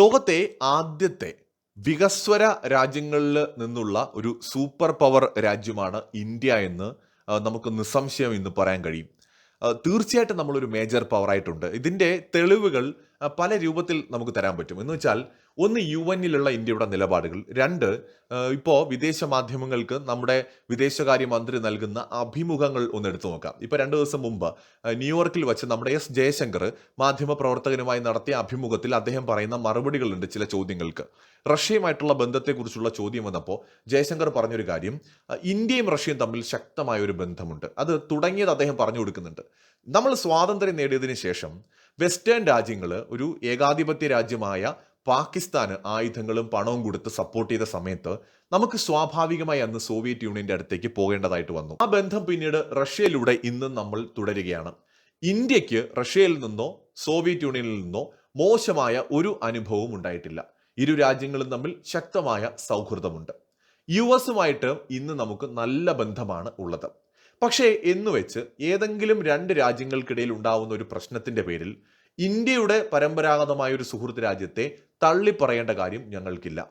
ലോകത്തെ ആദ്യത്തെ വികസ്വര രാജ്യങ്ങളിൽ നിന്നുള്ള ഒരു സൂപ്പർ പവർ രാജ്യമാണ് ഇന്ത്യ എന്ന് നമുക്ക് നിസ്സംശയം ഇന്ന് പറയാൻ കഴിയും. തീർച്ചയായിട്ടും നമ്മളൊരു മേജർ പവറായിട്ടുണ്ട്. ഇതിന്റെ തെളിവുകൾ പല രൂപത്തിൽ നമുക്ക് തരാൻ പറ്റും. എന്ന് വെച്ചാൽ ഒന്ന് യു എന്നിലുള്ള ഇന്ത്യയുടെ നിലപാടുകൾ. രണ്ട് ഇപ്പോൾ വിദേശ മാധ്യമങ്ങൾക്ക് നമ്മുടെ വിദേശകാര്യമന്ത്രി നൽകുന്ന അഭിമുഖങ്ങൾ ഒന്ന് എടുത്തു നോക്കാം. ഇപ്പോൾ രണ്ട് ദിവസം മുമ്പ് ന്യൂയോർക്കിൽ വെച്ച് നമ്മുടെ എസ് ജയശങ്കർ മാധ്യമപ്രവർത്തകനുമായി നടത്തിയ അഭിമുഖത്തിൽ അദ്ദേഹം പറയുന്ന മറുപടികളുണ്ട് ചില ചോദ്യങ്ങൾക്ക്. റഷ്യയുമായിട്ടുള്ള ബന്ധത്തെക്കുറിച്ചുള്ള ചോദ്യം വന്നപ്പോൾ ജയശങ്കർ പറഞ്ഞൊരു കാര്യം ഇന്ത്യയും റഷ്യയും തമ്മിൽ ശക്തമായ ഒരു ബന്ധമുണ്ട്. അത് തുടങ്ങിയത് അദ്ദേഹം പറഞ്ഞു കൊടുക്കുന്നുണ്ട്. നമ്മൾ സ്വാതന്ത്ര്യം നേടിയതിന് ശേഷം വെസ്റ്റേൺ രാജ്യങ്ങൾ ഒരു ഏകാധിപത്യ രാജ്യമായ പാകിസ്ഥാന് ആയുധങ്ങളും പണവും കൊടുത്ത് സപ്പോർട്ട് ചെയ്ത സമയത്ത് നമുക്ക് സ്വാഭാവികമായി അന്ന് സോവിയറ്റ് യൂണിയന്റെ അടുത്തേക്ക് പോകേണ്ടതായിട്ട് വന്നു. ആ ബന്ധം പിന്നീട് റഷ്യയിലൂടെ ഇന്നും നമ്മൾ തുടരുകയാണ്. ഇന്ത്യയ്ക്ക് റഷ്യയിൽ നിന്നോ സോവിയറ്റ് യൂണിയനിൽ നിന്നോ മോശമായ ഒരു അനുഭവവും ഉണ്ടായിട്ടില്ല. ഇരു രാജ്യങ്ങളും തമ്മിൽ ശക്തമായ സൗഹൃദമുണ്ട്. യു എസുമായിട്ട് ഇന്ന് നമുക്ക് നല്ല ബന്ധമാണ് ഉള്ളത്. പക്ഷേ എന്ന് വെച്ച് ഏതെങ്കിലും രണ്ട് രാജ്യങ്ങൾക്കിടയിൽ ഉണ്ടാവുന്ന ഒരു പ്രശ്നത്തിന്റെ പേരിൽ ഇന്ത്യയുടെ പരമ്പരാഗതമായ ഒരു സുഹൃത്ത് രാജ്യത്തെ തള്ളിപ്പറയേണ്ട കാര്യം ഞങ്ങൾക്കില്ല.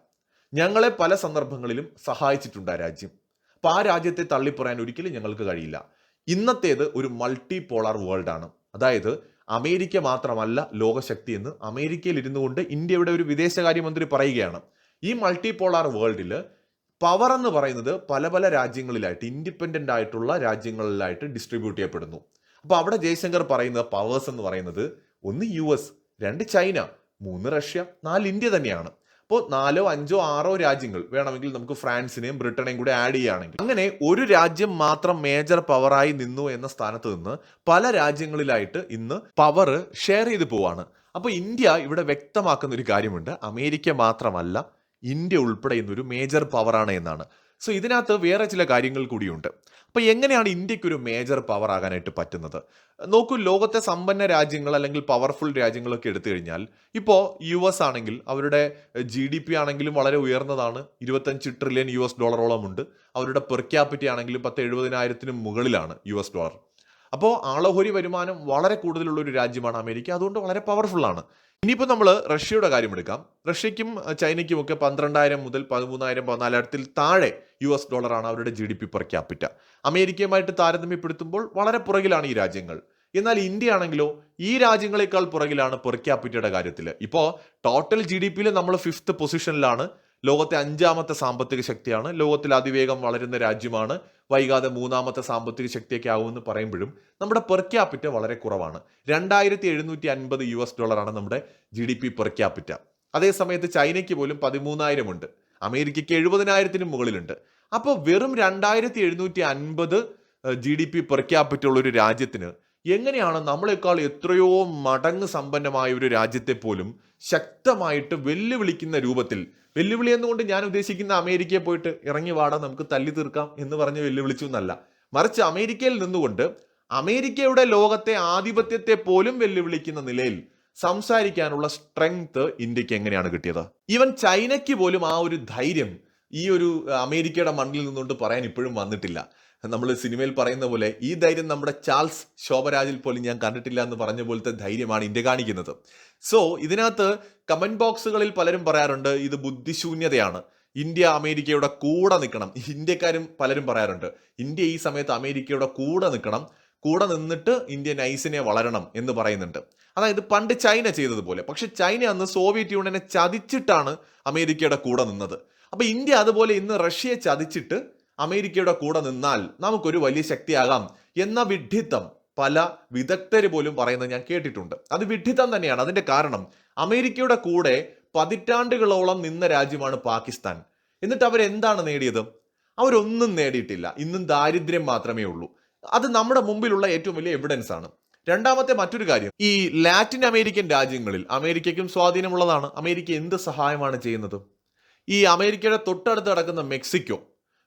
ഞങ്ങളെ പല സന്ദർഭങ്ങളിലും സഹായിച്ചിട്ടുണ്ട് ആ രാജ്യം. അപ്പം ആ രാജ്യത്തെ തള്ളിപ്പറയാൻ ഒരിക്കലും ഞങ്ങൾക്ക് കഴിയില്ല. ഇന്നത്തേത് ഒരു മൾട്ടി പോളാർ വേൾഡ് ആണ് അതായത് അമേരിക്ക മാത്രമല്ല ലോകശക്തി എന്ന് അമേരിക്കയിൽ ഇരുന്നു കൊണ്ട് ഇന്ത്യയുടെ ഒരു വിദേശകാര്യമന്ത്രി പറയുകയാണ്. ഈ മൾട്ടി പോളാർ വേൾഡിൽ പവർ എന്ന് പറയുന്നത് പല പല രാജ്യങ്ങളിലായിട്ട് ഇൻഡിപെൻഡന്റ് ആയിട്ടുള്ള രാജ്യങ്ങളിലായിട്ട് ഡിസ്ട്രിബ്യൂട്ട് ചെയ്യപ്പെടുന്നു. അപ്പോൾ അവിടെ ജയശങ്കർ പറയുന്ന പവേഴ്സ് എന്ന് പറയുന്നത് ഒന്ന് യു എസ് രണ്ട് ചൈന മൂന്ന് റഷ്യ നാല് ഇന്ത്യ തന്നെയാണ്. അപ്പോൾ നാലോ അഞ്ചോ ആറോ രാജ്യങ്ങൾ വേണമെങ്കിൽ നമുക്ക് ഫ്രാൻസിനെയും ബ്രിട്ടനെയും കൂടി ആഡ് ചെയ്യുകയാണെങ്കിൽ. അങ്ങനെ ഒരു രാജ്യം മാത്രം മേജർ പവറായി നിന്നു എന്ന സ്ഥാനത്ത് നിന്ന് പല രാജ്യങ്ങളിലായിട്ട് ഇന്ന് പവർ ഷെയർ ചെയ്ത് പോവാണ്. അപ്പോൾ ഇന്ത്യ ഇവിടെ വ്യക്തമാക്കുന്ന ഒരു കാര്യമുണ്ട്. അമേരിക്ക മാത്രമല്ല ഇന്ത്യ ഉൾപ്പെടെ ഇന്നൊരു മേജർ പവറാണ് എന്നാണ്. സോ ഇതിനകത്ത് വേറെ ചില കാര്യങ്ങൾ കൂടിയുണ്ട്. അപ്പോൾ എങ്ങനെയാണ് ഇന്ത്യയ്ക്ക് ഒരു മേജർ പവർ ആകാനായിട്ട് പറ്റുന്നത്? നോക്കൂ ലോകത്തെ സമ്പന്ന രാജ്യങ്ങൾ അല്ലെങ്കിൽ പവർഫുൾ രാജ്യങ്ങളൊക്കെ എടുത്തു കഴിഞ്ഞാൽ ഇപ്പോൾ യു എസ് ആണെങ്കിൽ അവരുടെ ജി ഡി പി ആണെങ്കിലും വളരെ ഉയർന്നതാണ്. ഇരുപത്തഞ്ച് ട്രില്യൺ യു എസ് ഡോളറോളം ഉണ്ട്. അവരുടെ പെർ ക്യാപിറ്റി ആണെങ്കിലും പത്ത് എഴുപതിനായിരത്തിന് മുകളിലാണ് യു എസ് ഡോളർ അപ്പോൾ ആളോഹരി വരുമാനം വളരെ കൂടുതലുള്ള ഒരു രാജ്യമാണ് അമേരിക്ക. അതുകൊണ്ട് വളരെ പവർഫുൾ ആണ്. ഇനിയിപ്പോൾ നമ്മൾ റഷ്യയുടെ കാര്യം എടുക്കാം. റഷ്യയ്ക്കും ചൈനയ്ക്കും ഒക്കെ പന്ത്രണ്ടായിരം മുതൽ പതിമൂന്നായിരം പതിനാലായിരത്തിൽ താഴെ യു എസ് ഡോളറാണ് അവരുടെ G D P per capita അമേരിക്കയുമായിട്ട് താരതമ്യപ്പെടുത്തുമ്പോൾ വളരെ പുറകിലാണ് ഈ രാജ്യങ്ങൾ. എന്നാൽ ഇന്ത്യ ആണെങ്കിലോ ഈ രാജ്യങ്ങളെക്കാൾ പുറകിലാണ് പെർ ക്യാപിറ്റയുടെ കാര്യത്തിൽ ഇപ്പോൾ ടോട്ടൽ ജി ഡി പിയിൽ നമ്മൾ ഫിഫ്ത്ത് പൊസിഷനിലാണ് ലോകത്തെ അഞ്ചാമത്തെ സാമ്പത്തിക ശക്തിയാണ്. ലോകത്തിൽ അതിവേഗം വളരുന്ന രാജ്യമാണ് വൈകാതെ മൂന്നാമത്തെ സാമ്പത്തിക ശക്തിയൊക്കെ ആവുമെന്ന് പറയുമ്പോഴും നമ്മുടെ പെർ ക്യാപിറ്റ വളരെ കുറവാണ്. രണ്ടായിരത്തി എഴുന്നൂറ്റി അൻപത് യു എസ് ഡോളറാണ് നമ്മുടെ G D P per capita. അതേസമയത്ത് ചൈനയ്ക്ക് പോലും പതിമൂന്നായിരം ഉണ്ട്. അമേരിക്കയ്ക്ക് എഴുപതിനായിരത്തിനും മുകളിലുണ്ട്. അപ്പോൾ വെറും രണ്ടായിരത്തി എഴുന്നൂറ്റി അൻപത് G D P per capita ഉള്ള ഒരു രാജ്യത്തിന് എങ്ങനെയാണ് നമ്മളെക്കാൾ എത്രയോ മടങ്ങ് സമ്പന്നമായ ഒരു രാജ്യത്തെ പോലും ശക്തമായിട്ട് വെല്ലുവിളിക്കുന്ന രൂപത്തിൽ വെല്ലുവിളി എന്നുകൊണ്ട് ഞാൻ ഉദ്ദേശിക്കുന്ന അമേരിക്കയെ പോയിട്ട് ഇറങ്ങി വാടാ നമുക്ക് തല്ലി തീർക്കാം എന്ന് പറഞ്ഞ് വെല്ലുവിളിച്ചു എന്നല്ല. മറിച്ച് അമേരിക്കയിൽ നിന്നുകൊണ്ട് അമേരിക്കയുടെ ലോകത്തെ ആധിപത്യത്തെ പോലും വെല്ലുവിളിക്കുന്ന നിലയിൽ സംസാരിക്കാനുള്ള സ്ട്രെങ്ത് ഇന്ത്യയ്ക്ക് എങ്ങനെയാണ് കിട്ടിയത്? ഈവൻ ചൈനയ്ക്ക് പോലും ആ ഒരു ധൈര്യം ഈ ഒരു അമേരിക്കയുടെ മണ്ണിൽ നിന്നുകൊണ്ട് പറയാൻ ഇപ്പോഴും വന്നിട്ടില്ല. നമ്മൾ സിനിമയിൽ പറയുന്ന പോലെ ഈ ധൈര്യം നമ്മുടെ ചാൾസ് ശോഭരാജിൽ പോലും ഞാൻ കണ്ടിട്ടില്ല എന്ന് പറഞ്ഞ പോലത്തെ ധൈര്യമാണ് ഇന്ത്യ കാണിക്കുന്നത്. സോ ഇതിനകത്ത് കമന്റ് ബോക്സുകളിൽ പലരും പറയാറുണ്ട് ഇത് ബുദ്ധിശൂന്യതയാണ്. ഇന്ത്യ അമേരിക്കയുടെ കൂടെ നിൽക്കണം. ഇന്ത്യക്കാരും പലരും പറയാറുണ്ട് ഇന്ത്യ ഈ സമയത്ത് അമേരിക്കയുടെ കൂടെ നിൽക്കണം. കൂടെ നിന്നിട്ട് ഇന്ത്യ നൈസിനെ വളരണം എന്ന് പറയുന്നുണ്ട്. അതായത് പണ്ട് ചൈന ചെയ്തതുപോലെ. പക്ഷെ ചൈന അന്ന് സോവിയറ്റ് യൂണിയനെ ചതിച്ചിട്ടാണ് അമേരിക്കയുടെ കൂടെ നിന്നത്. അപ്പൊ ഇന്ത്യ അതുപോലെ ഇന്ന് റഷ്യയെ ചതിച്ചിട്ട് അമേരിക്കയുടെ കൂടെ നിന്നാൽ നമുക്കൊരു വലിയ ശക്തിയാകാം എന്ന വിഡ്ഢിത്തം പല വിദഗ്ധര് പോലും പറയുന്നത് ഞാൻ കേട്ടിട്ടുണ്ട്. അത് വിഡ്ഢിത്തം തന്നെയാണ്. അതിന്റെ കാരണം അമേരിക്കയുടെ കൂടെ പതിറ്റാണ്ടുകളോളം നിന്ന രാജ്യമാണ് പാകിസ്ഥാൻ. എന്നിട്ട് അവരെന്താണ് നേടിയത്? അവരൊന്നും നേടിയിട്ടില്ല. ഇന്നും ദാരിദ്ര്യം മാത്രമേ ഉള്ളൂ. അത് നമ്മുടെ മുമ്പിലുള്ള ഏറ്റവും വലിയ എവിഡൻസ് ആണ്. രണ്ടാമത്തെ മറ്റൊരു കാര്യം. ഈ ലാറ്റിൻ അമേരിക്കൻ രാജ്യങ്ങളിൽ അമേരിക്കയ്ക്കും സ്വാധീനമുള്ളതാണ്. അമേരിക്ക എന്ത് സഹായമാണ് ചെയ്യുന്നത്? ഈ അമേരിക്കയുടെ തൊട്ടടുത്ത് കിടക്കുന്ന മെക്സിക്കോ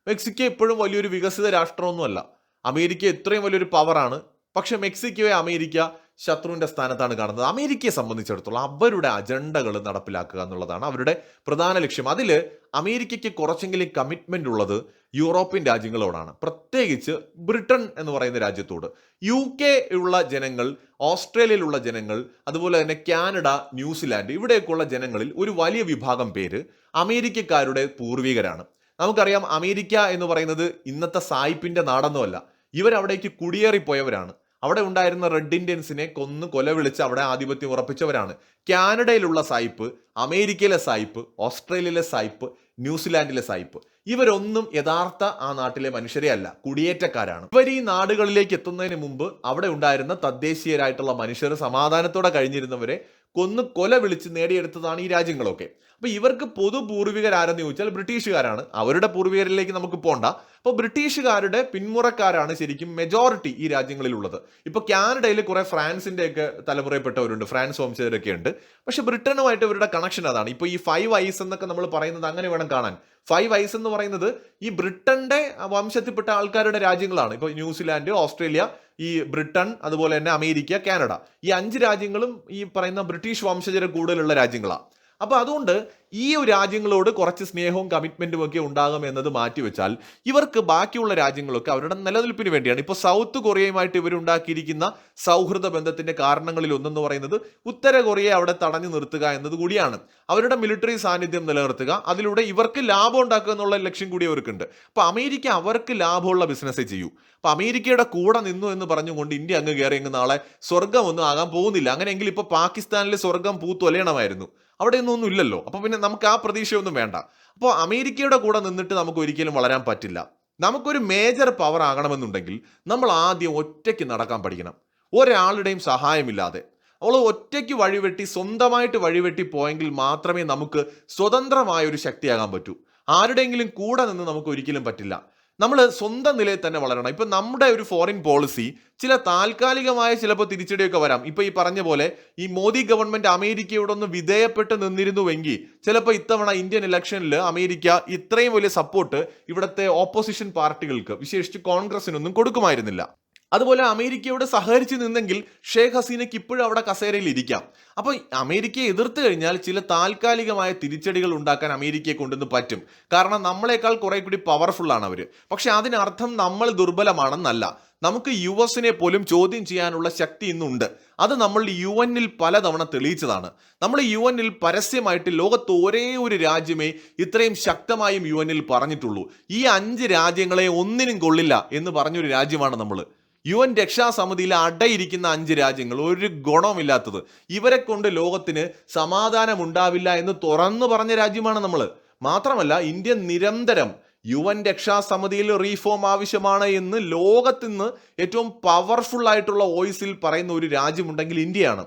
മെക്സിക്കോ ഇപ്പോഴും വലിയൊരു വികസിത രാഷ്ട്രമൊന്നുമല്ല. അമേരിക്ക ഇത്രയും വലിയൊരു പവറാണ്. പക്ഷേ മെക്സിക്കോയെ അമേരിക്ക ശത്രുവിന്റെ സ്ഥാനത്താണ് കാണുന്നത്. അമേരിക്കയെ സംബന്ധിച്ചിടത്തോളം അവരുടെ അജണ്ടകൾ നടപ്പിലാക്കുക എന്നുള്ളതാണ് അവരുടെ പ്രധാന ലക്ഷ്യം. അതിൽ അമേരിക്കയ്ക്ക് കുറച്ചെങ്കിലും കമ്മിറ്റ്മെന്റ് ഉള്ളത് യൂറോപ്യൻ രാജ്യങ്ങളോടാണ്. പ്രത്യേകിച്ച് ബ്രിട്ടൻ എന്ന് പറയുന്ന രാജ്യത്തോട്. യു കെ ഉള്ള ജനങ്ങൾ ഓസ്ട്രേലിയയിലുള്ള ജനങ്ങൾ അതുപോലെ തന്നെ കാനഡ ന്യൂസിലാൻഡ് ഇവിടെയൊക്കെയുള്ള ജനങ്ങളിൽ ഒരു വലിയ വിഭാഗം പേര് അമേരിക്കക്കാരുടെ പൂർവികരാണ്. നമുക്കറിയാം അമേരിക്ക എന്ന് പറയുന്നത് ഇന്നത്തെ സായിപ്പിന്റെ നാടൊന്നുമല്ല. ഇവരവിടേക്ക് കുടിയേറിപ്പോയവരാണ്. അവിടെ ഉണ്ടായിരുന്ന റെഡ് ഇന്ത്യൻസിനെ കൊന്ന് കൊല വിളിച്ച് അവിടെ ആധിപത്യം ഉറപ്പിച്ചവരാണ്. കാനഡയിലുള്ള സായിപ്പ് അമേരിക്കയിലെ സായിപ്പ് ഓസ്ട്രേലിയയിലെ സായിപ്പ് ന്യൂസിലാൻഡിലെ സായിപ്പ്. ഇവരൊന്നും യഥാർത്ഥ ആ നാട്ടിലെ മനുഷ്യരെ അല്ല കുടിയേറ്റക്കാരാണ്. ഇവർ ഈ നാടുകളിലേക്ക് എത്തുന്നതിന് മുമ്പ് അവിടെ ഉണ്ടായിരുന്ന തദ്ദേശീയരായിട്ടുള്ള മനുഷ്യർ സമാധാനത്തോടെ കഴിഞ്ഞിരുന്നവരെ കൊന്ന് കൊല വിളിച്ച് നേടിയെടുത്തതാണ് ഈ രാജ്യങ്ങളൊക്കെ. അപ്പൊ ഇവർക്ക് പൊതു പൂർവികരാരെന്ന് ചോദിച്ചാൽ ബ്രിട്ടീഷുകാരാണ്. അവരുടെ പൂർവികരിലേക്ക് നമുക്ക് പോണ്ട. അപ്പോൾ ബ്രിട്ടീഷുകാരുടെ പിന്മുറക്കാരാണ് ശരിക്കും മെജോറിറ്റി ഈ രാജ്യങ്ങളിലുള്ളത്. ഇപ്പോൾ കാനഡയിൽ കുറേ ഫ്രാൻസിന്റെയൊക്കെ തലമുറയിൽപ്പെട്ടവരുണ്ട് ഫ്രാൻസ് വംശജരൊക്കെ ഉണ്ട്. പക്ഷെ ബ്രിട്ടനുമായിട്ട് ഇവരുടെ കണക്ഷൻ അതാണ്. ഇപ്പോൾ ഈ ഫൈവ് ഐസ് എന്നൊക്കെ നമ്മൾ പറയുന്നത് അങ്ങനെ വേണം കാണാൻ. ഫൈവ് ഐസ് എന്ന് പറയുന്നത് ഈ ബ്രിട്ടന്റെ വംശത്തിൽപ്പെട്ട ആൾക്കാരുടെ രാജ്യങ്ങളാണ്. ഇപ്പോൾ ന്യൂസിലാൻഡ് ഓസ്ട്രേലിയ ഈ ബ്രിട്ടൻ അതുപോലെ തന്നെ അമേരിക്ക കാനഡ. ഈ അഞ്ച് രാജ്യങ്ങളും ഈ പറയുന്ന ബ്രിട്ടീഷ് വംശജരെ കൂടുതലുള്ള രാജ്യങ്ങളാണ് അപ്പൊ അതുകൊണ്ട് ഈ ഒരു രാജ്യങ്ങളോട് കുറച്ച് സ്നേഹവും കമ്മിറ്റ്മെന്റും ഒക്കെ ഉണ്ടാകും എന്നത് മാറ്റിവെച്ചാൽ ഇവർക്ക് ബാക്കിയുള്ള രാജ്യങ്ങളൊക്കെ അവരുടെ നിലനിൽപ്പിന് വേണ്ടിയാണ്. ഇപ്പോൾ സൗത്ത് കൊറിയയുമായിട്ട് ഇവരുണ്ടാക്കിയിരിക്കുന്ന സൗഹൃദ ബന്ധത്തിന്റെ കാരണങ്ങളിൽ ഒന്നെന്ന് പറയുന്നത് ഉത്തര കൊറിയയെ അവിടെ തടഞ്ഞു നിർത്തുക എന്നത് കൂടിയാണ്. അവരുടെ മിലിറ്ററി സാന്നിധ്യം നിലനിർത്തുക അതിലൂടെ ഇവർക്ക് ലാഭം ഉണ്ടാക്കുക എന്നുള്ള ലക്ഷ്യം കൂടി അവർക്കുണ്ട്. അപ്പോൾ അമേരിക്ക അവർക്ക് ലാഭമുള്ള ബിസിനസ്സേ ചെയ്യൂ. അപ്പോൾ അമേരിക്കയുടെ കൂടെ നിന്നു എന്ന് പറഞ്ഞുകൊണ്ട് ഇന്ത്യ അങ്ങ് കയറി അങ്ങ് നാളെ സ്വർഗമൊന്നും ആകാൻ പോകുന്നില്ല. അങ്ങനെയെങ്കിൽ ഇപ്പോൾ പാകിസ്ഥാനിലെ സ്വർഗം പൂത്തൊലയണമായിരുന്നു. അവിടെ ഒന്നും ഇല്ലല്ലോ. അപ്പോൾ പിന്നെ നമുക്ക് ആ പ്രതീക്ഷയൊന്നും വേണ്ട. അപ്പോൾ അമേരിക്കയുടെ കൂടെ നിന്നിട്ട് നമുക്ക് ഒരിക്കലും വളരാൻ പറ്റില്ല. നമുക്കൊരു മേജർ പവർ ആകണമെന്നുണ്ടെങ്കിൽ നമ്മൾ ആദ്യം ഒറ്റയ്ക്ക് നടക്കാൻ പഠിക്കണം. ഒരാളുടെയും സഹായമില്ലാതെ. അവൾ ഒറ്റയ്ക്ക് വഴിവെട്ടി സ്വന്തമായിട്ട് വഴിവെട്ടി പോയെങ്കിൽ മാത്രമേ നമുക്ക് സ്വതന്ത്രമായ ഒരു ശക്തിയാകാൻ പറ്റൂ. ആരുടെയെങ്കിലും കൂടെ നിന്ന് നമുക്ക് ഒരിക്കലും പറ്റില്ല. നമ്മൾ സ്വന്തം നിലയിൽ തന്നെ വളരണം. ഇപ്പം നമ്മുടെ ഒരു ഫോറിൻ പോളിസി ചില താൽക്കാലികമായ ചിലപ്പോൾ തിരിച്ചടിയൊക്കെ വരാം. ഇപ്പം ഈ പറഞ്ഞ പോലെ ഈ മോദി ഗവൺമെന്റ് അമേരിക്കയോടൊന്ന് വിധേയപ്പെട്ട് നിന്നിരുന്നുവെങ്കിൽ ചിലപ്പോൾ ഇത്തവണ ഇന്ത്യൻ ഇലക്ഷനിൽ അമേരിക്ക ഇത്രയും വലിയ സപ്പോർട്ട് ഇവിടുത്തെ ഓപ്പോസിഷൻ പാർട്ടികൾക്ക് വിശേഷിച്ച് കോൺഗ്രസിനൊന്നും കൊടുക്കുമായിരുന്നില്ല. അതുപോലെ അമേരിക്കയോട് സഹകരിച്ച് നിന്നെങ്കിൽ ഷേഖ് ഹസീനയ്ക്ക് ഇപ്പോഴും അവിടെ കസേരയിൽ ഇരിക്കാം. അപ്പോൾ അമേരിക്കയെ എതിർത്ത് കഴിഞ്ഞാൽ ചില താൽക്കാലികമായ തിരിച്ചടികൾ ഉണ്ടാക്കാൻ അമേരിക്കയെ കൊണ്ടുവന്ന് പറ്റും. കാരണം നമ്മളെക്കാൾ കുറെ കൂടി പവർഫുൾ ആണ് അവർ പക്ഷെ അതിനർത്ഥം നമ്മൾ ദുർബലമാണെന്നല്ല. നമുക്ക് യു എസിനെ പോലും ചോദ്യം ചെയ്യാനുള്ള ശക്തി ഇന്നുണ്ട്. അത് നമ്മൾ യു എന്നിൽ പലതവണ തെളിയിച്ചതാണ്. നമ്മൾ യു എന്നിൽ പരസ്യമായിട്ട് ലോകത്ത് ഒരേ ഒരു രാജ്യമേ ഇത്രയും ശക്തമായും യു എന്നിൽ പറഞ്ഞിട്ടുള്ളൂ. ഈ അഞ്ച് രാജ്യങ്ങളെ ഒന്നിനും കൊള്ളില്ല എന്ന് പറഞ്ഞൊരു രാജ്യമാണ് നമ്മൾ യു എൻ രക്ഷാസമിതിയിൽ അടയിരിക്കുന്ന അഞ്ച് രാജ്യങ്ങൾ ഒരു ഗുണമില്ലാത്തത്. ഇവരെ കൊണ്ട് ലോകത്തിന് സമാധാനം ഉണ്ടാവില്ല എന്ന് തുറന്നു പറഞ്ഞ രാജ്യമാണ് നമ്മൾ. മാത്രമല്ല ഇന്ത്യ നിരന്തരം യു എൻ രക്ഷാസമിതിയിൽ റീഫോം ആവശ്യമാണ് എന്ന് ലോകത്തിന്ന് ഏറ്റവും പവർഫുൾ ആയിട്ടുള്ള വോയിസിൽ പറയുന്ന ഒരു രാജ്യമുണ്ടെങ്കിൽ ഇന്ത്യയാണ്.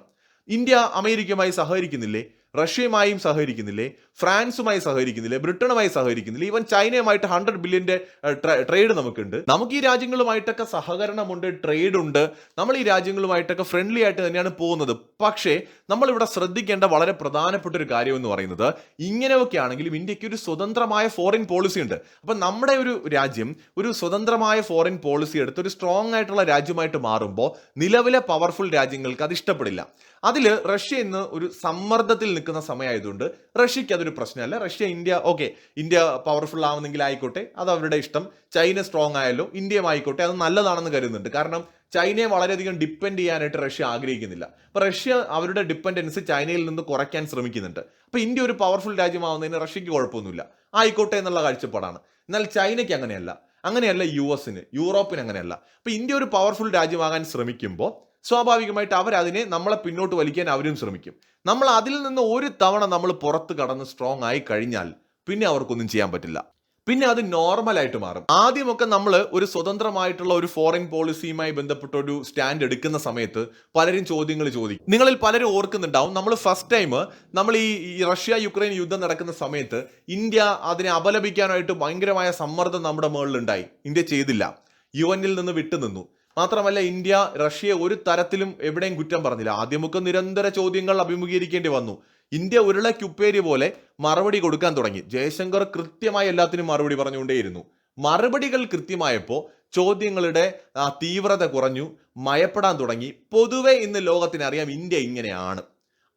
ഇന്ത്യ അമേരിക്കയുമായി സഹകരിക്കുന്നില്ലേ? റഷ്യയുമായും സഹകരിക്കുന്നില്ലേ ഫ്രാൻസുമായി സഹകരിക്കുന്നില്ലേ ബ്രിട്ടനുമായി സഹകരിക്കുന്നില്ലേ ഈവൻ ചൈനയുമായിട്ട് ഹൺഡ്രഡ് ബില്യന്റെ ട്രേഡ് നമുക്കുണ്ട്. നമുക്ക് ഈ രാജ്യങ്ങളുമായിട്ടൊക്കെ സഹകരണമുണ്ട് ട്രേഡ് ഉണ്ട് നമ്മൾ ഈ രാജ്യങ്ങളുമായിട്ടൊക്കെ ഫ്രണ്ട്ലി ആയിട്ട് തന്നെയാണ് പോകുന്നത്. പക്ഷേ നമ്മളിവിടെ ശ്രദ്ധിക്കേണ്ട വളരെ പ്രധാനപ്പെട്ട ഒരു കാര്യം എന്ന് പറയുന്നത് ഇങ്ങനെയൊക്കെ ആണെങ്കിലും ഇന്ത്യയ്ക്ക് ഒരു സ്വതന്ത്രമായ ഫോറിൻ പോളിസി ഉണ്ട്. അപ്പം നമ്മുടെ ഒരു രാജ്യം ഒരു സ്വതന്ത്രമായ ഫോറിൻ പോളിസി എടുത്ത് ഒരു സ്ട്രോങ് ആയിട്ടുള്ള രാജ്യമായിട്ട് മാറുമ്പോൾ നിലവിലെ പവർഫുൾ രാജ്യങ്ങൾക്ക് അത് ഇഷ്ടപ്പെടില്ല. അതിൽ റഷ്യ ഇന്ന് ഒരു സമ്മർദ്ദത്തിൽ നിൽക്കുന്ന സമയമായതുകൊണ്ട് റഷ്യക്ക് അതൊരു പ്രശ്നമല്ല. Russia India okay India powerful ആവുന്നെങ്കിൽ ആയിക്കോട്ടെ അത് അവരുടെ ഇഷ്ടം. ചൈന സ്ട്രോങ് ആയാലും ഇന്ത്യയും ആയിക്കോട്ടെ അത് നല്ലതാണെന്ന് കരുതുന്നുണ്ട്. കാരണം ചൈനയെ വളരെയധികം ഡിപ്പെൻഡ് ചെയ്യാനായിട്ട് റഷ്യ ആഗ്രഹിക്കുന്നില്ല. അപ്പോൾ റഷ്യ അവരുടെ ഡിപ്പെൻഡൻസ് ചൈനയിൽ നിന്ന് കുറയ്ക്കാൻ ശ്രമിക്കുന്നുണ്ട്. അപ്പോൾ ഇന്ത്യ ഒരു പവർഫുൾ രാജ്യമാവുന്നതിന് റഷ്യക്ക് കുഴപ്പമൊന്നുമില്ല. ആയിക്കോട്ടെ എന്നുള്ള കാഴ്ചപ്പാടാണ്. എന്നാൽ ചൈനയ്ക്ക് അങ്ങനെയല്ല. അങ്ങനെയല്ല യു എസിന് യൂറോപ്പിന് അങ്ങനെയല്ല. അപ്പോൾ ഇന്ത്യ ഒരു പവർഫുൾ രാജ്യമാകാൻ ശ്രമിക്കുമ്പോൾ സ്വാഭാവികമായിട്ട് അവരതിനെ നമ്മളെ പിന്നോട്ട് വലിക്കാൻ അവരും ശ്രമിക്കും. നമ്മൾ അതിൽ നിന്ന് ഒരു തവണ നമ്മൾ പുറത്ത് കടന്ന് സ്ട്രോങ് ആയി കഴിഞ്ഞാൽ പിന്നെ അവർക്കൊന്നും ചെയ്യാൻ പറ്റില്ല. പിന്നെ അത് നോർമൽ ആയിട്ട് മാറും. ആദ്യമൊക്കെ നമ്മൾ ഒരു സ്വതന്ത്രമായിട്ടുള്ള ഒരു ഫോറിൻ പോളിസിയുമായി ബന്ധപ്പെട്ട ഒരു സ്റ്റാൻഡ് എടുക്കുന്ന സമയത്ത് പലരും ചോദ്യങ്ങൾ ചോദിക്കും. നിങ്ങളിൽ പലരും ഓർക്കുന്നുണ്ടാവും നമ്മൾ ഫസ്റ്റ് ടൈം നമ്മൾ ഈ റഷ്യ യുക്രൈൻ യുദ്ധം നടക്കുന്ന സമയത്ത് ഇന്ത്യ അതിനെ അപലപിക്കാനായിട്ട് ഭയങ്കരമായ സമ്മർദ്ദം നമ്മുടെ മുകളിലുണ്ടായി ഇന്ത്യ ചെയ്തില്ല. യു എന്നിൽ നിന്ന് വിട്ടുനിന്നു. മാത്രമല്ല ഇന്ത്യ റഷ്യയെ ഒരു തരത്തിലും എവിടെയും കുറ്റം പറഞ്ഞില്ല. ആദ്യമൊക്കെ നിരന്തര ചോദ്യങ്ങൾ അഭിമുഖീകരിക്കേണ്ടി വന്നു. ഇന്ത്യ ഉരുളക്കുപ്പേരി പോലെ മറുപടി കൊടുക്കാൻ തുടങ്ങി. ജയശങ്കർ കൃത്യമായി എല്ലാത്തിനും മറുപടി പറഞ്ഞുകൊണ്ടേയിരുന്നു. മറുപടികൾ കൃത്യമായപ്പോൾ ചോദ്യങ്ങളുടെ തീവ്രത കുറഞ്ഞു. മയപ്പെടാൻ തുടങ്ങി. പൊതുവെ ഇന്ന് ലോകത്തിനറിയാം ഇന്ത്യ ഇങ്ങനെയാണ്.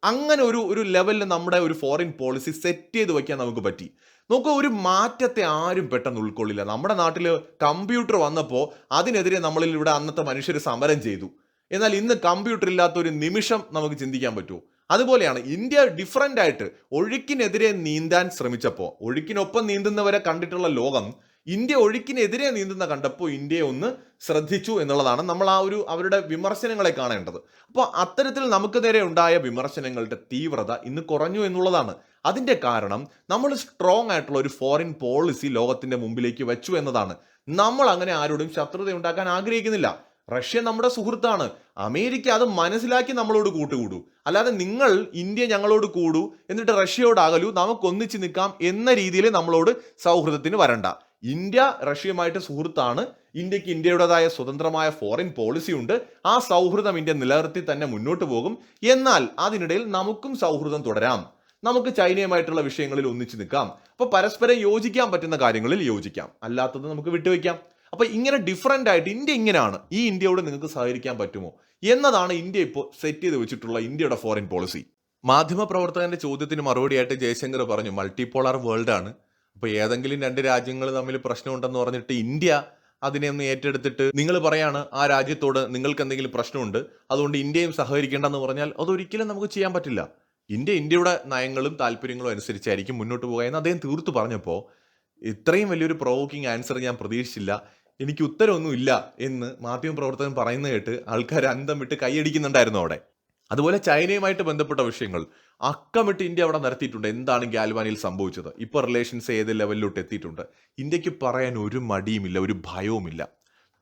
അങ്ങനെ ഒരു ഒരു ലെവലിൽ നമ്മുടെ ഒരു ഫോറിൻ പോളിസി സെറ്റ് ചെയ്ത് വയ്ക്കാൻ നമുക്ക് പറ്റി. നോക്കൂ ഒരു മാറ്റത്തെ ആരും പെട്ടെന്ന് ഉൾക്കൊള്ളില്ല. നമ്മുടെ നാട്ടിൽ കമ്പ്യൂട്ടർ വന്നപ്പോൾ അതിനെതിരെ നമ്മളിൽ ഇവിടെ അന്നത്തെ മനുഷ്യർ സമരം ചെയ്തു. എന്നാൽ ഇന്ന് കമ്പ്യൂട്ടർ ഇല്ലാത്ത ഒരു നിമിഷം നമുക്ക് ചിന്തിക്കാൻ പറ്റുമോ അതുപോലെയാണ് ഇന്ത്യ ഡിഫറന്റ് ആയിട്ട് ഒഴുക്കിനെതിരെ നീന്താൻ ശ്രമിച്ചപ്പോൾ ഒഴുക്കിനൊപ്പം നീന്തുന്നവരെ കണ്ടിട്ടുള്ള ലോകം ഇന്ത്യ ഒഴുക്കിനെതിരെ നീന്തുന്ന കണ്ടപ്പോൾ ഇന്ത്യയെ ഒന്ന് ശ്രദ്ധിച്ചു എന്നുള്ളതാണ് നമ്മൾ ആ ഒരു അവരുടെ വിമർശനങ്ങളെ കാണേണ്ടത്. അപ്പോൾ അത്തരത്തിൽ നമുക്ക് നേരെ ഉണ്ടായ വിമർശനങ്ങളുടെ തീവ്രത ഇന്ന് കുറഞ്ഞു എന്നുള്ളതാണ്. അതിന്റെ കാരണം നമ്മൾ സ്ട്രോങ് ആയിട്ടുള്ള ഒരു ഫോറിൻ പോളിസി ലോകത്തിന്റെ മുമ്പിലേക്ക് വെച്ചു എന്നതാണ്. നമ്മൾ അങ്ങനെ ആരോടും ശത്രുത ഉണ്ടാക്കാൻ ആഗ്രഹിക്കുന്നില്ല. റഷ്യ നമ്മുടെ സുഹൃത്താണ്. അമേരിക്ക അത് മനസ്സിലാക്കി നമ്മളോട് കൂട്ടുകൂടൂ. അല്ലാതെ നിങ്ങൾ ഇന്ത്യ ഞങ്ങളോട് കൂടൂ എന്നിട്ട് റഷ്യയോട് നമുക്ക് ഒന്നിച്ച് നിൽക്കാം എന്ന രീതിയിൽ നമ്മളോട് സൗഹൃദത്തിന് വരണ്ട. ഇന്ത്യ റഷ്യയുമായിട്ട് സുഹൃത്താണ്. ഇന്ത്യയ്ക്ക് ഇന്ത്യയുടേതായ സ്വതന്ത്രമായ ഫോറിൻ പോളിസി ഉണ്ട്. ആ സൗഹൃദം ഇന്ത്യ നിലനിർത്തി തന്നെ മുന്നോട്ട് പോകും. എന്നാൽ അതിനിടയിൽ നമുക്കും സൗഹൃദം തുടരാം. നമുക്ക് ചൈനയുമായിട്ടുള്ള വിഷയങ്ങളിൽ ഒന്നിച്ചു നിൽക്കാം. അപ്പോൾ പരസ്പരം യോജിക്കാൻ പറ്റുന്ന കാര്യങ്ങളിൽ യോജിക്കാം. അല്ലാത്തത് നമുക്ക് വിട്ടുവെക്കാം. അപ്പോൾ ഇങ്ങനെ ഡിഫറന്റ് ആയിട്ട് ഇന്ത്യ ഇങ്ങനെയാണ്. ഈ ഇന്ത്യയോട് നിങ്ങൾക്ക് സഹകരിക്കാൻ പറ്റുമോ? എന്നതാണ് ഇന്ത്യ ഇപ്പോൾ സെറ്റ് ചെയ്ത് വെച്ചിട്ടുള്ള ഇന്ത്യയുടെ ഫോറിൻ പോളിസി മാധ്യമപ്രവർത്തകന്റെ ചോദ്യത്തിന് മറുപടിയായിട്ട് ജയശങ്കർ പറഞ്ഞു മൾട്ടിപോളാർ വേൾഡ് ആണ്. അപ്പോൾ ഏതെങ്കിലും രണ്ട് രാജ്യങ്ങൾ തമ്മിൽ പ്രശ്നമുണ്ടെന്ന് പറഞ്ഞിട്ട് ഇന്ത്യ അതിനെ ഒന്ന് ഏറ്റെടുത്തിട്ട് നിങ്ങൾ പറയാണ് ആ രാജ്യത്തോട് നിങ്ങൾക്ക് എന്തെങ്കിലും പ്രശ്നമുണ്ട് അതുകൊണ്ട് ഇന്ത്യയും സഹകരിക്കേണ്ടെന്ന് പറഞ്ഞാൽ അതൊരിക്കലും നമുക്ക് ചെയ്യാൻ പറ്റില്ല. ഇന്ത്യ ഇന്ത്യയുടെ നയങ്ങളും താല്പര്യങ്ങളും അനുസരിച്ചായിരിക്കും മുന്നോട്ട് പോകുക എന്ന് അദ്ദേഹം തീർത്തു പറഞ്ഞപ്പോൾ ഇത്രയും വലിയൊരു പ്രൊവോക്കിംഗ് ആൻസർ ഞാൻ പ്രതീക്ഷിച്ചില്ല. എനിക്ക് ഉത്തരമൊന്നുമില്ല എന്ന് മാധ്യമപ്രവർത്തകൻ പറയുന്നത് കേട്ട് ആൾക്കാർ അന്തം വിട്ട് കൈയടിക്കുന്നുണ്ടായിരുന്നു അവിടെ. അതുപോലെ ചൈനയുമായിട്ട് ബന്ധപ്പെട്ട വിഷയങ്ങൾ. അക്കമിട്ട് ഇന്ത്യ അവിടെ നടത്തിയിട്ടുണ്ട്. എന്താണ് ഗാൽവാനിൽ സംഭവിച്ചത്? ഇപ്പോൾ റിലേഷൻസ് ഏത് ലെവലിലോട്ട് എത്തിയിട്ടുണ്ട്? ഇന്ത്യയ്ക്ക് പറയാൻ ഒരു മടിയുമില്ല ഒരു ഭയവുമില്ല.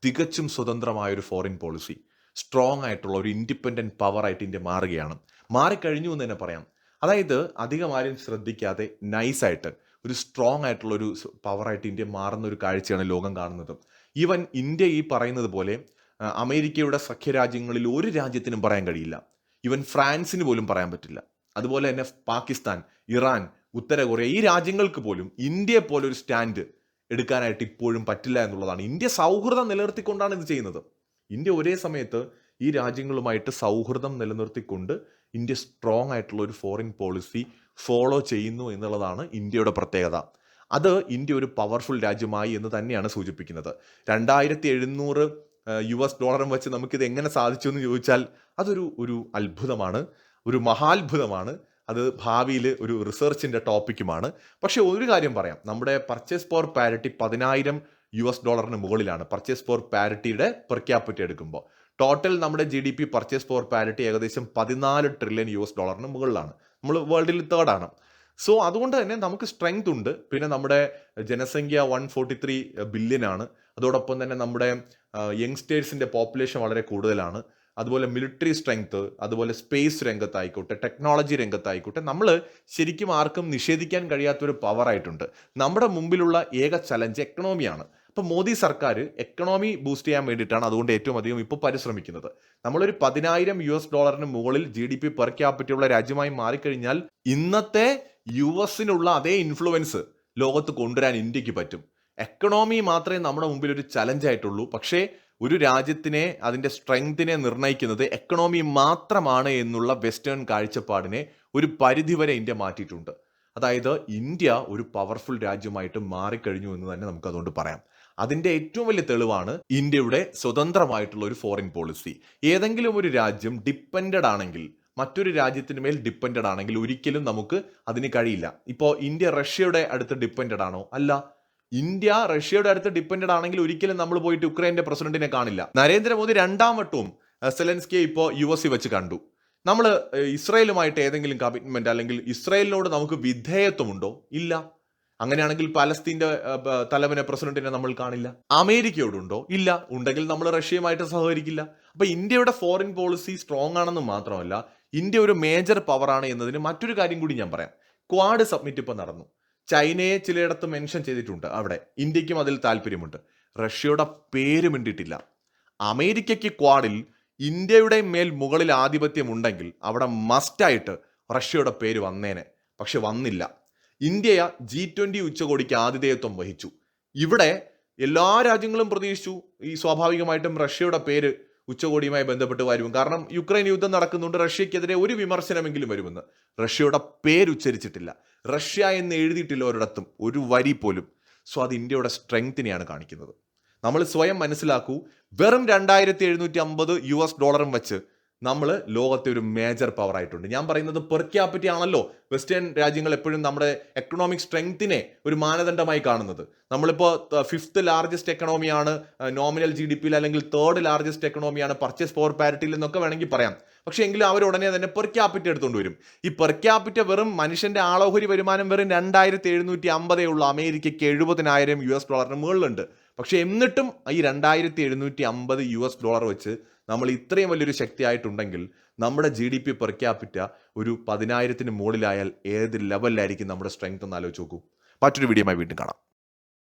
തികച്ചും സ്വതന്ത്രമായ ഒരു ഫോറിൻ പോളിസി സ്ട്രോങ് ആയിട്ടുള്ള ഒരു ഇൻഡിപെൻഡന്റ് പവറായിട്ട് ഇന്ത്യ മാറുകയാണ്. മാറിക്കഴിഞ്ഞു എന്ന് തന്നെ പറയാം. അതായത് അധികം ആരും ശ്രദ്ധിക്കാതെ നൈസായിട്ട് ഒരു സ്ട്രോങ് ആയിട്ടുള്ള ഒരു പവറായിട്ട് ഇന്ത്യ മാറുന്ന ഒരു കാഴ്ചയാണ് ലോകം കാണുന്നത്. ഈവൻ ഇന്ത്യ ഈ പറയുന്നത് പോലെ അമേരിക്കയുടെ സഖ്യരാജ്യങ്ങളിൽ ഒരു രാജ്യത്തിനും പറയാൻ കഴിയില്ല. ഈവൻ ഫ്രാൻസിന് പോലും പറയാൻ പറ്റില്ല. അതുപോലെ തന്നെ പാകിസ്ഥാൻ ഇറാൻ ഉത്തര കൊറിയ ഈ രാജ്യങ്ങൾക്ക് പോലും ഇന്ത്യയെ പോലെ ഒരു സ്റ്റാൻഡ് എടുക്കാനായിട്ട് ഇപ്പോഴും പറ്റില്ല എന്നുള്ളതാണ്. ഇന്ത്യ സൗഹൃദം നിലനിർത്തിക്കൊണ്ടാണ് ഇത് ചെയ്യുന്നത്. ഇന്ത്യ ഒരേ സമയത്ത് ഈ രാജ്യങ്ങളുമായിട്ട് സൗഹൃദം നിലനിർത്തിക്കൊണ്ട് ഇന്ത്യ സ്ട്രോങ് ആയിട്ടുള്ള ഒരു ഫോറിൻ പോളിസി ഫോളോ ചെയ്യുന്നു എന്നുള്ളതാണ് ഇന്ത്യയുടെ പ്രത്യേകത. അത് ഇന്ത്യ ഒരു പവർഫുൾ രാജ്യമായി എന്ന് തന്നെയാണ് സൂചിപ്പിക്കുന്നത്. രണ്ടായിരത്തി എഴുന്നൂറ് യു എസ് ഡോളറും വെച്ച് നമുക്കിത് എങ്ങനെ സാധിച്ചു എന്ന് ചോദിച്ചാൽ അതൊരു ഒരു അത്ഭുതമാണ്. ഒരു മഹാത്ഭുതമാണ്. അത് ഭാവിയിൽ ഒരു റിസർച്ചിന്റെ ടോപ്പിക്കുമാണ്. പക്ഷേ ഒരു കാര്യം പറയാം. നമ്മുടെ പർച്ചേസ് പവർ പാരിറ്റി പതിനായിരം യു എസ് ഡോളറിന് മുകളിലാണ് പർച്ചേസ് പവർ പാരിറ്റിയുടെ പെർ എടുക്കുമ്പോൾ. ടോട്ടൽ നമ്മുടെ G D P purchase power parity ഏകദേശം പതിനാല് ട്രില്യൺ യു എസ് ഡോളറിന് മുകളിലാണ്. നമ്മൾ വേൾഡിൽ തേർഡാണ്. സോ അതുകൊണ്ട് തന്നെ നമുക്ക് സ്ട്രെങ്ത് ഉണ്ട്. പിന്നെ നമ്മുടെ ജനസംഖ്യ വൺ ഫോർട്ടി ത്രീ ബില്യൻ ആണ് അതോടൊപ്പം തന്നെ നമ്മുടെ യങ്സ്റ്റേഴ്സിന്റെ പോപ്പുലേഷൻ വളരെ കൂടുതലാണ്. അതുപോലെ മിലിറ്ററി സ്ട്രെങ്ത് അതുപോലെ സ്പേസ് രംഗത്തായിക്കോട്ടെ ടെക്നോളജി രംഗത്തായിക്കോട്ടെ നമ്മൾ ശരിക്കും ആർക്കും നിഷേധിക്കാൻ കഴിയാത്തൊരു പവറായിട്ടുണ്ട് നമ്മുടെ മുമ്പിലുള്ള ഏക ചലഞ്ച് എക്കണോമിയാണ് അപ്പോൾ മോദി സർക്കാർ എക്കണോമി ബൂസ്റ്റ് ചെയ്യാൻ വേണ്ടിയിട്ടാണ് അതുകൊണ്ട് ഏറ്റവും അധികം ഇപ്പോൾ പരിശ്രമിക്കുന്നത്. നമ്മളൊരു പതിനായിരം യു എസ് ഡോളറിന് മുകളിൽ ജി ഡി പി പെർ ക്യാപിറ്റുള്ള രാജ്യമായി മാറിക്കഴിഞ്ഞാൽ ഇന്നത്തെ യു എസിനുള്ള അതേ ഇൻഫ്ലുവൻസ് ലോകത്ത് കൊണ്ടുവരാൻ ഇന്ത്യയ്ക്ക് പറ്റും. എക്കണോമി മാത്രമേ നമ്മുടെ മുമ്പിൽ ഒരു ചലഞ്ച് ആയിട്ടുള്ളൂ. പക്ഷേ ഒരു രാജ്യത്തിനെ അതിന്റെ സ്ട്രെങ്തിനെ നിർണയിക്കുന്നത് എക്കണോമി മാത്രമാണ് എന്നുള്ള വെസ്റ്റേൺ കാഴ്ചപ്പാടിനെ ഒരു പരിധിവരെ ഇന്ത്യ മാറ്റിയിട്ടുണ്ട്. അതായത് ഇന്ത്യ ഒരു പവർഫുൾ രാജ്യമായിട്ട് മാറിക്കഴിഞ്ഞു എന്ന് തന്നെ നമുക്ക് അതുകൊണ്ട് പറയാം. അതിന്റെ ഏറ്റവും വലിയ തെളിവാണ് ഇന്ത്യയുടെ സ്വതന്ത്രമായിട്ടുള്ള ഒരു ഫോറിൻ പോളിസി ഏതെങ്കിലും ഒരു രാജ്യം ഡിപ്പെൻഡഡ് ആണെങ്കിൽ മറ്റൊരു രാജ്യത്തിന് മേൽ ഡിപ്പെൻഡഡ് ആണെങ്കിൽ ഒരിക്കലും നമുക്ക് അതിന് കഴിയില്ല. ഇപ്പോൾ ഇന്ത്യ റഷ്യയുടെ അടുത്ത് ഡിപ്പെൻഡഡ് ആണോ? അല്ല. ഇന്ത്യ റഷ്യയുടെ അടുത്ത് ഡിപ്പെൻഡഡ് ആണെങ്കിൽ ഒരിക്കലും നമ്മൾ പോയിട്ട് യുക്രൈന്റെ പ്രസിഡന്റിനെ കാണില്ല. നരേന്ദ്രമോദി രണ്ടാം വട്ടവും സെലൻസ്കിയെ ഇപ്പോൾ യു എസ് വെച്ച് കണ്ടു. നമ്മൾ ഇസ്രയേലുമായിട്ട് ഏതെങ്കിലും കമ്മിറ്റ്മെന്റ് അല്ലെങ്കിൽ ഇസ്രയേലിനോട് നമുക്ക് വിധേയത്വമുണ്ടോ? ഇല്ല. അങ്ങനെയാണെങ്കിൽ പാലസ്തീന്റെ തലവനെ പ്രസിഡന്റിനെ നമ്മൾ കാണില്ല. അമേരിക്കയോടുണ്ടോ? ഇല്ല. ഉണ്ടെങ്കിൽ നമ്മൾ റഷ്യയുമായിട്ട് സഹകരിക്കില്ല. അപ്പൊ ഇന്ത്യയുടെ ഫോറിൻ പോളിസി സ്ട്രോങ് ആണെന്ന് മാത്രമല്ല ഇന്ത്യ ഒരു മേജർ പവറാണ് എന്നതിന് മറ്റൊരു കാര്യം കൂടി ഞാൻ പറയാം. ക്വാഡ് സബ്മിറ്റ് ഇപ്പൊ നടന്നു. ചൈനയെ ചിലയിടത്ത് മെൻഷൻ ചെയ്തിട്ടുണ്ട് അവിടെ. ഇന്ത്യക്കും അതിൽ താല്പര്യമുണ്ട്. റഷ്യയുടെ പേര് മിണ്ടിയിട്ടില്ല. അമേരിക്കയ്ക്ക് ക്വാഡിൽ ഇന്ത്യയുടെ മേൽ മുകളിൽ ആധിപത്യം ഉണ്ടെങ്കിൽ അവിടെ മസ്റ്റായിട്ട് റഷ്യയുടെ പേര് വന്നേനെ. പക്ഷെ വന്നില്ല. ഇന്ത്യ ജി ട്വന്റി ഉച്ചകോടിക്ക് ആതിഥേയത്വം വഹിച്ചു. ഇവിടെ എല്ലാ രാജ്യങ്ങളും പ്രതീക്ഷിച്ചു. ഈ സ്വാഭാവികമായിട്ടും റഷ്യയുടെ പേര് ഉച്ചകോടിയുമായി ബന്ധപ്പെട്ട് വരും കാരണം യുക്രൈൻ യുദ്ധം നടക്കുന്നുണ്ട് റഷ്യക്കെതിരെ ഒരു വിമർശനമെങ്കിലും വരുമെന്ന്. റഷ്യയുടെ പേരുച്ചരിച്ചിട്ടില്ല റഷ്യ എന്ന് എഴുതിയിട്ടില്ല ഒരിടത്തും ഒരു വരി പോലും. സോ അത് ഇന്ത്യയുടെ സ്ട്രെങ്തിനെയാണ് കാണിക്കുന്നത്. നമ്മൾ സ്വയം മനസ്സിലാക്കൂ വെറും രണ്ടായിരത്തി എഴുന്നൂറ്റി അമ്പത് യു എസ് ഡോളറും വെച്ച് നമ്മൾ ലോകത്തെ ഒരു മേജർ പവർ ആയിട്ടുണ്ട്. ഞാൻ പറയുന്നത് പെർ ക്യാപിറ്റി ആണല്ലോ വെസ്റ്റേൺ രാജ്യങ്ങൾ എപ്പോഴും നമ്മുടെ എക്കണോമിക് സ്ട്രെങ്തിനെ ഒരു മാനദണ്ഡമായി കാണുന്നത്. നമ്മളിപ്പോൾ ഫിഫ്ത്ത് ലാർജസ്റ്റ് എക്കണോമിയാണ് നോമിനൽ ജി ഡി പിയിൽ അല്ലെങ്കിൽ തേർഡ് ലാർജസ്റ്റ് എക്കണോമിയാണ് പർച്ചേസ് പവർ പാരിറ്റിയിൽ എന്നൊക്കെ വേണമെങ്കിൽ പറയാം. പക്ഷേ എങ്കിലും അവർ ഉടനെ തന്നെ പെർ ക്യാപിറ്റ എടുത്തുകൊണ്ട് വരും. ഈ പെർ ക്യാപിറ്റ വെറും മനുഷ്യന്റെ ആളോഹരി വരുമാനം വെറും രണ്ടായിരത്തി എഴുന്നൂറ്റി അമ്പതേ ഉള്ളൂ. അമേരിക്കയ്ക്ക് എഴുപതിനായിരം യു എസ് ഡോളറിന് മുകളിലുണ്ട്. പക്ഷേ എന്നിട്ടും ഈ രണ്ടായിരത്തി എഴുന്നൂറ്റി അമ്പത് യു എസ് ഡോളർ വെച്ച് നമ്മൾ ഇത്രയും വലിയൊരു ശക്തിയായിട്ടുണ്ടെങ്കിൽ നമ്മുടെ G D P per capita ഒരു പതിനായിരത്തിന് മുകളിലായാൽ ഏത് ലെവലിലായിരിക്കും നമ്മുടെ സ്ട്രെങ്ത് എന്ന് ആലോചിച്ച് നോക്കൂ. മറ്റൊരു ആയി വീണ്ടും കാണാം.